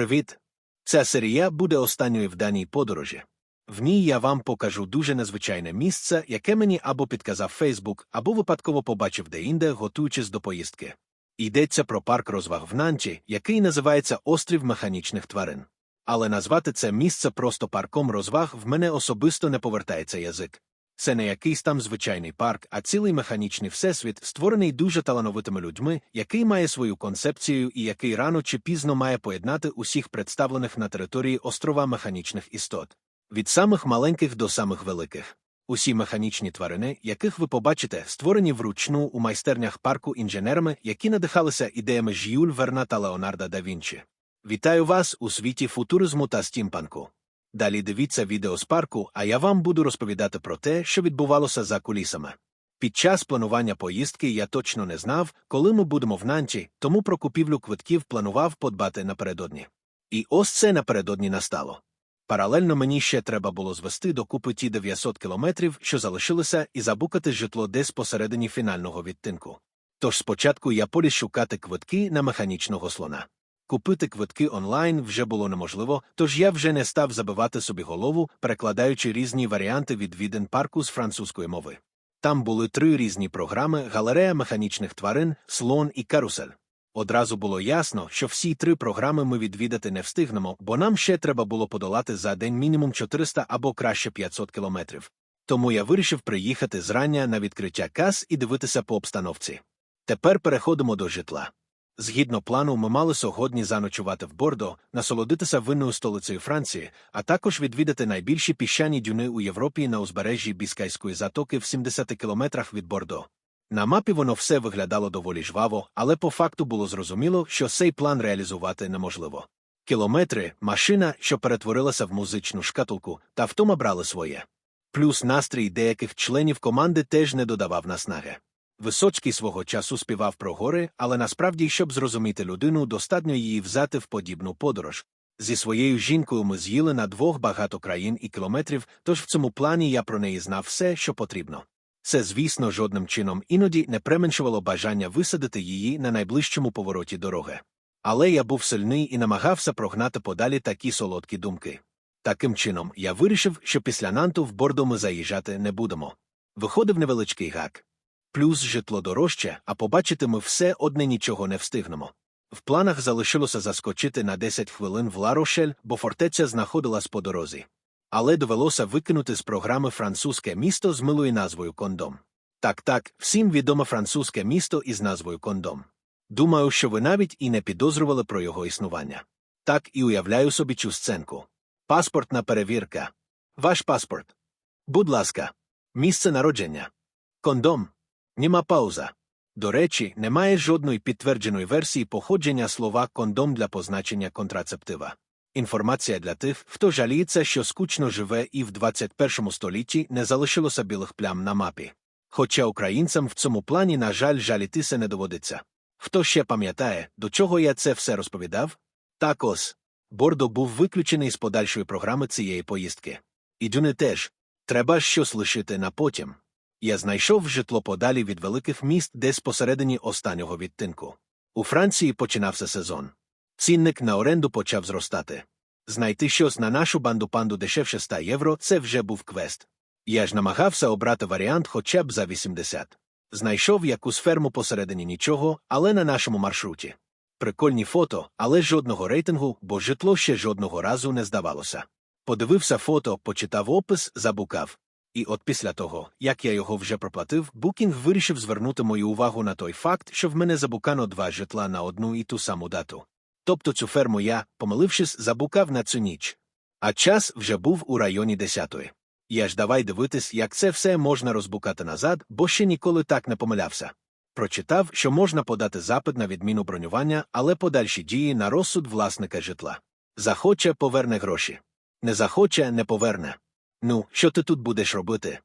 Привіт! Ця серія буде останньою в даній подорожі. В ній я вам покажу дуже незвичайне місце, яке мені або підказав Фейсбук, або випадково побачив деінде, готуючись до поїздки. Йдеться про парк розваг в Нанчі, який називається Острів механічних тварин. Але назвати це місце просто парком розваг в мене особисто не повертається язик. Це не якийсь там звичайний парк, а цілий механічний всесвіт, створений дуже талановитими людьми, який має свою концепцію і який рано чи пізно має поєднати усіх представлених на території острова механічних істот. Від самих маленьких до самих великих. Усі механічні тварини, яких ви побачите, створені вручну у майстернях парку інженерами, які надихалися ідеями Жюль Верна та Леонарда да Вінчі. Вітаю вас у світі футуризму та стімпанку. Далі дивіться відео з парку, а я вам буду розповідати про те, що відбувалося за кулісами. Під час планування поїздки я точно не знав, коли ми будемо в Нанчі, тому про купівлю квитків планував подбати напередодні. І ось це напередодні настало. Паралельно мені ще треба було звести до купи ті 900 кілометрів, що залишилися, і забукати житло десь посередині фінального відтинку. Тож спочатку я поліз шукати квитки на механічного слона. Купити квитки онлайн вже було неможливо, тож я вже не став забивати собі голову, перекладаючи різні варіанти відвідин парку з французької мови. Там були три різні програми галерея механічних тварин, слон і карусель. Одразу було ясно, що всі три програми ми відвідати не встигнемо, бо нам ще треба було подолати за день мінімум 400 або краще 500 кілометрів. Тому я вирішив приїхати зрання на відкриття кас і дивитися по обстановці. Тепер переходимо до житла. Згідно плану, ми мали сьогодні заночувати в Бордо, насолодитися винною столицею Франції, а також відвідати найбільші піщані дюни у Європі на узбережжі Біскайської затоки в 70 кілометрах від Бордо. На мапі воно все виглядало доволі жваво, але по факту було зрозуміло, що цей план реалізувати неможливо. Кілометри, машина, що перетворилася в музичну шкатулку, та втома брали своє. Плюс настрій деяких членів команди теж не додавав наснаги. Висоцький свого часу співав про гори, але насправді, щоб зрозуміти людину, достатньо її взяти в подібну подорож. Зі своєю жінкою ми з'їли на двох багато країн і кілометрів, тож в цьому плані я про неї знав все, що потрібно. Це, звісно, жодним чином іноді не пременшувало бажання висадити її на найближчому повороті дороги. Але я був сильний і намагався прогнати подалі такі солодкі думки. Таким чином, я вирішив, що після Нанту в Бордо ми заїжджати не будемо. Виходив невеличкий гак. Плюс житло дорожче, а побачити ми все одне нічого не встигнемо. В планах залишилося заскочити на 10 хвилин в Ларошель, бо фортеця знаходилась по дорозі. Але довелося викинути з програми французьке місто з милою назвою Кондом. Так так, всім відоме французьке місто із назвою Кондом. Думаю, що ви навіть і не підозрювали про його існування. Так і уявляю собі цю сценку. Паспортна перевірка. Ваш паспорт. Будь ласка, місце народження. Кондом. Німа пауза. До речі, немає жодної підтвердженої версії походження слова кондом для позначення контрацептива. Інформація для тих, хто жаліється, що скучно живе і в 21 столітті не залишилося білих плям на мапі. Хоча українцям в цьому плані, на жаль, жалітися не доводиться. Хто ще пам'ятає, до чого я це все розповідав? Так ось. Бордо був виключений з подальшої програми цієї поїздки. І дюни теж. Треба щось лишити на потім. Я знайшов житло подалі від великих міст десь посередині останнього відтинку. У Франції починався сезон. Цінник на оренду почав зростати. Знайти щось на нашу банду панду дешевше 100 євро це вже був квест. Я ж намагався обрати варіант хоча б за 80. Знайшов якусь ферму посередині нічого, але на нашому маршруті. Прикольні фото, але жодного рейтингу, бо житло ще жодного разу не здавалося. Подивився фото, почитав опис, забукав. І от після того, як я його вже проплатив, Букінг вирішив звернути мою увагу на той факт, що в мене забукано два житла на одну і ту саму дату. Тобто цю ферму я, помилившись, забукав на цю ніч. А час вже був у районі десятої. Я ж давай дивитись, як це все можна розбукати назад, бо ще ніколи так не помилявся. Прочитав, що можна подати запит на відміну бронювання, але подальші дії на розсуд власника житла. Захоче поверне гроші. Не захоче, не поверне. Ну, що ти тут будеш робити?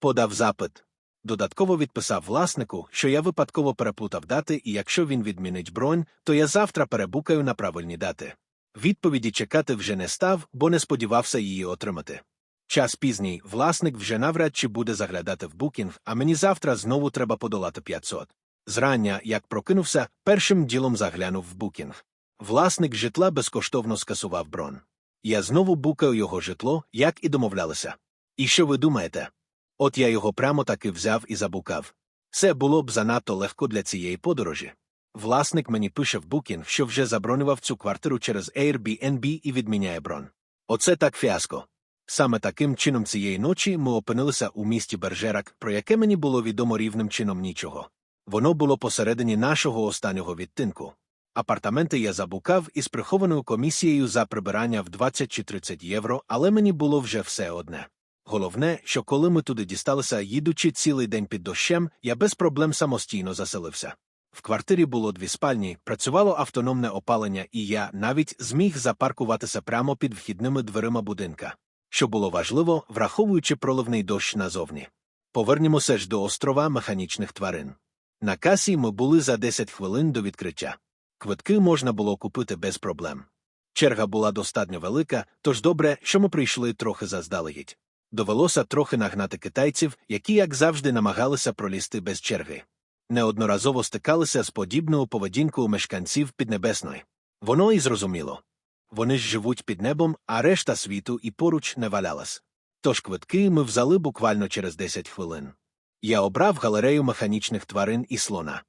Подав запит. Додатково відписав власнику, що я випадково переплутав дати, і якщо він відмінить бронь, то я завтра перебукаю на правильні дати. Відповіді чекати вже не став, бо не сподівався її отримати. Час пізній власник вже навряд чи буде заглядати в букінг, а мені завтра знову треба подолати 500. Зрання, як прокинувся, першим ділом заглянув в букінг. Власник житла безкоштовно скасував бронь. Я знову букаю його житло, як і домовлялися. І що ви думаєте? От я його прямо таки взяв і забукав. Це було б занадто легко для цієї подорожі. Власник мені пише в Booking, що вже забронював цю квартиру через Airbnb і відміняє бронь. Оце так фіаско. Саме таким чином цієї ночі ми опинилися у місті Бержерак, про яке мені було відомо рівним чином нічого. Воно було посередині нашого останнього відтинку. Апартаменти я забукав із прихованою комісією за прибирання в 20 чи 30 євро, але мені було вже все одне. Головне, що коли ми туди дісталися, їдучи цілий день під дощем, я без проблем самостійно заселився. В квартирі було дві спальні, працювало автономне опалення, і я навіть зміг запаркуватися прямо під вхідними дверима будинка, що було важливо, враховуючи проливний дощ назовні. Повернімося ж до острова механічних тварин. На касі ми були за 10 хвилин до відкриття. Квитки можна було купити без проблем. Черга була достатньо велика, тож добре, що ми прийшли трохи заздалегідь. Довелося трохи нагнати китайців, які, як завжди, намагалися пролізти без черги. Неодноразово стикалися з подібною поведінкою мешканців Піднебесної. Воно і зрозуміло. Вони ж живуть під небом, а решта світу і поруч не валялась. Тож квитки ми взяли буквально через 10 хвилин. Я обрав галерею механічних тварин і слона.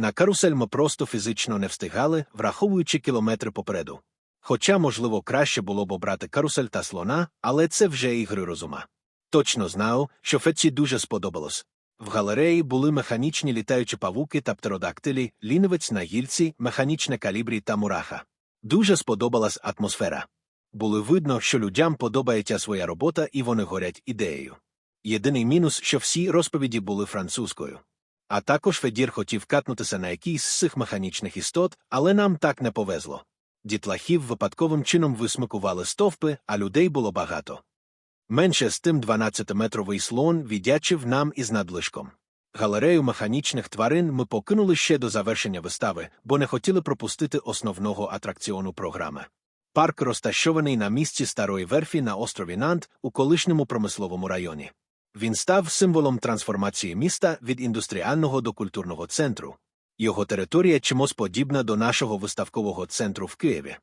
На карусель ми просто фізично не встигали, враховуючи кілометри попереду. Хоча, можливо, краще було б обрати карусель та слона, але це вже ігри розума. Точно знав, що Фетці дуже сподобалось. В галереї були механічні літаючі павуки та птеродактилі, лінивець на гільці, механічне калібрі та мураха. Дуже сподобалась атмосфера. Було видно, що людям подобається своя робота і вони горять ідеєю. Єдиний мінус, що всі розповіді були французькою. А також Федір хотів катнутися на якийсь з цих механічних істот, але нам так не повезло. Дітлахів випадковим чином висмикували стовпи, а людей було багато. Менше з тим 12-метровий слон віддячив нам із надлишком. Галерею механічних тварин ми покинули ще до завершення вистави, бо не хотіли пропустити основного атракціону програми. Парк розташований на місці старої верфі на острові Нант у колишньому промисловому районі. Він став символом трансформації міста від індустріального до культурного центру. Його територія чимось подібна до нашого виставкового центру в Києві.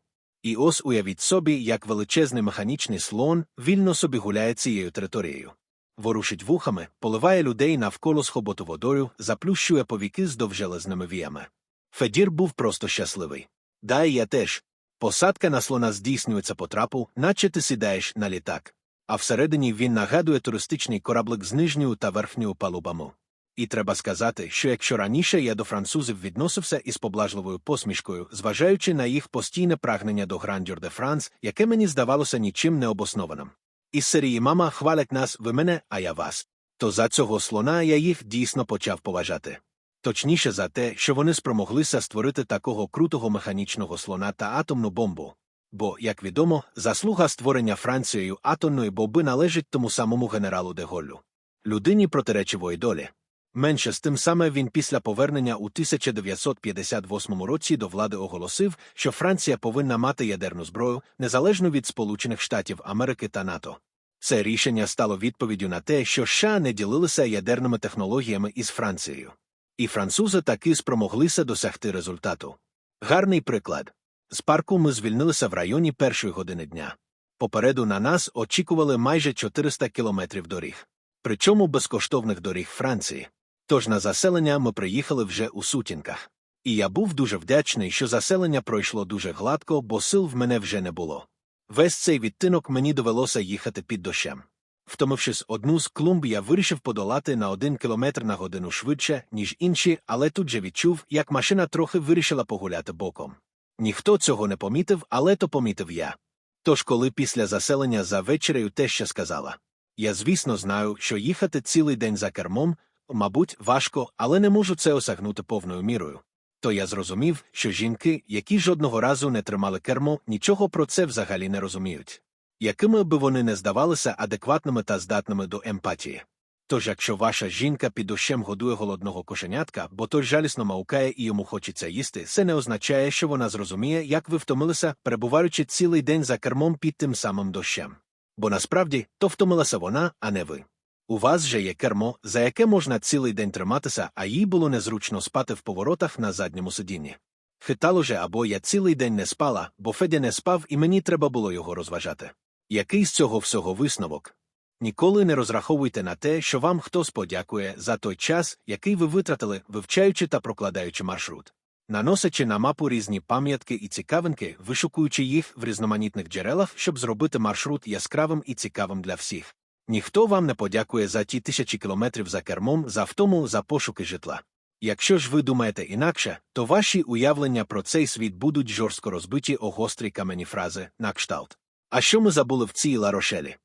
І ось уявіть собі, як величезний механічний слон вільно собі гуляє цією територією. Ворушить вухами, поливає людей навколо схоботу водою, заплющує повіки з довжелезними віями. Федір був просто щасливий. Да, і я теж. Посадка на слона здійснюється по трапу, наче ти сідаєш на літак. А всередині він нагадує туристичний кораблик з нижньою та верхньою палубами. І треба сказати, що якщо раніше я до французів відносився із поблажливою посмішкою, зважаючи на їх постійне прагнення до Грандюр де Франс, яке мені здавалося нічим не обоснованим. Із серії Мама хвалять нас ви мене, а я вас. То за цього слона я їх дійсно почав поважати. Точніше за те, що вони спромоглися створити такого крутого механічного слона та атомну бомбу. Бо, як відомо, заслуга створення Францією атомної бомби належить тому самому генералу де Голлю. людині протиречивої долі. Менше з тим саме він після повернення у 1958 році до влади оголосив, що Франція повинна мати ядерну зброю незалежно від Сполучених Штатів Америки та НАТО. Це рішення стало відповіддю на те, що США не ділилися ядерними технологіями із Францією. І французи таки спромоглися досягти результату. Гарний приклад з парку ми звільнилися в районі першої години дня. Попереду на нас очікували майже 400 кілометрів доріг. Причому безкоштовних доріг Франції. Тож на заселення ми приїхали вже у сутінках. І я був дуже вдячний, що заселення пройшло дуже гладко, бо сил в мене вже не було. Весь цей відтинок мені довелося їхати під дощем. Втомившись одну з клумб, я вирішив подолати на один кілометр на годину швидше, ніж інші, але тут же відчув, як машина трохи вирішила погуляти боком. Ніхто цього не помітив, але то помітив я. Тож, коли після заселення за вечерею те ще сказала. Я, звісно, знаю, що їхати цілий день за кермом мабуть, важко, але не можу це осягнути повною мірою. То я зрозумів, що жінки, які жодного разу не тримали кермо, нічого про це взагалі не розуміють. Якими би вони не здавалися адекватними та здатними до емпатії. Тож, якщо ваша жінка під дощем годує голодного кошенятка, бо той жалісно маукає і йому хочеться їсти, це не означає, що вона зрозуміє, як ви втомилися, перебуваючи цілий день за кермом під тим самим дощем. Бо насправді то втомилася вона, а не ви. У вас же є кермо, за яке можна цілий день триматися, а їй було незручно спати в поворотах на задньому сидінні. Хитало же або я цілий день не спала, бо Федя не спав і мені треба було його розважати. Який з цього всього висновок? Ніколи не розраховуйте на те, що вам хтось подякує за той час, який ви витратили, вивчаючи та прокладаючи маршрут. Наносячи на мапу різні пам'ятки і цікавинки, вишукуючи їх в різноманітних джерелах, щоб зробити маршрут яскравим і цікавим для всіх. Ніхто вам не подякує за ті тисячі кілометрів за кермом, за втому, за пошуки житла. Якщо ж ви думаєте інакше, то ваші уявлення про цей світ будуть жорстко розбиті о гострі камені фрази на кшталт. А що ми забули в цій ларошелі?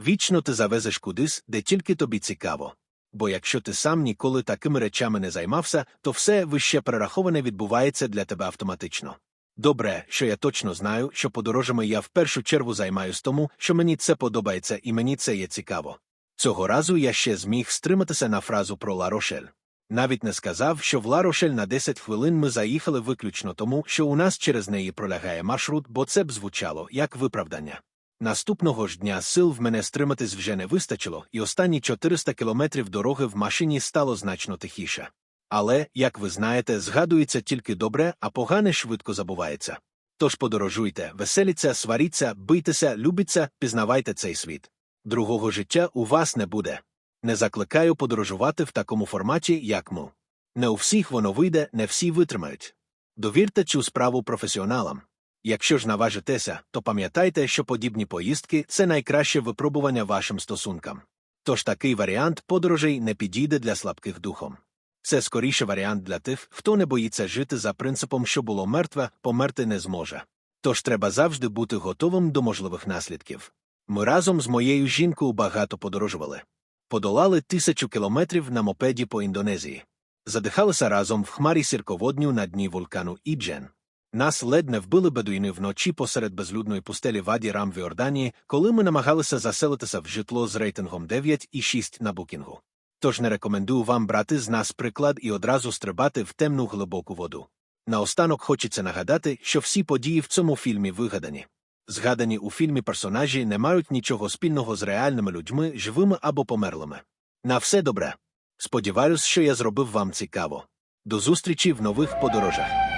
Вічно ти завезеш кудись, де тільки тобі цікаво. Бо якщо ти сам ніколи такими речами не займався, то все вище перераховане відбувається для тебе автоматично. Добре, що я точно знаю, що подорожами я в першу чергу займаюсь тому, що мені це подобається і мені це є цікаво. Цього разу я ще зміг стриматися на фразу про Ларошель. Навіть не сказав, що в Ларошель на 10 хвилин ми заїхали виключно тому, що у нас через неї пролягає маршрут, бо це б звучало як виправдання. Наступного ж дня сил в мене стриматись вже не вистачило, і останні 400 кілометрів дороги в машині стало значно тихіше. Але, як ви знаєте, згадується тільки добре, а погане швидко забувається. Тож подорожуйте, веселіться, сваріться, бийтеся, любіться, пізнавайте цей світ. Другого життя у вас не буде. Не закликаю подорожувати в такому форматі, як ми. Не у всіх воно вийде, не всі витримають. Довірте цю справу професіоналам. Якщо ж наважитеся, то пам'ятайте, що подібні поїздки це найкраще випробування вашим стосункам. Тож такий варіант подорожей не підійде для слабких духом. Це скоріше варіант для тих, хто не боїться жити за принципом, що було мертве, померти не зможе. Тож треба завжди бути готовим до можливих наслідків. Ми разом з моєю жінкою багато подорожували. Подолали тисячу кілометрів на мопеді по Індонезії. Задихалися разом в хмарі сірководню на дні вулкану Іджен. Нас ледь не вбили бедуїни вночі посеред безлюдної пустелі Ваді Рам в Йорданії, коли ми намагалися заселитися в житло з рейтингом 9 і 6 на букінгу. Тож не рекомендую вам брати з нас приклад і одразу стрибати в темну глибоку воду. Наостанок хочеться нагадати, що всі події в цьому фільмі вигадані. Згадані у фільмі персонажі не мають нічого спільного з реальними людьми, живими або померлими. На все добре. Сподіваюсь, що я зробив вам цікаво. До зустрічі в нових подорожах.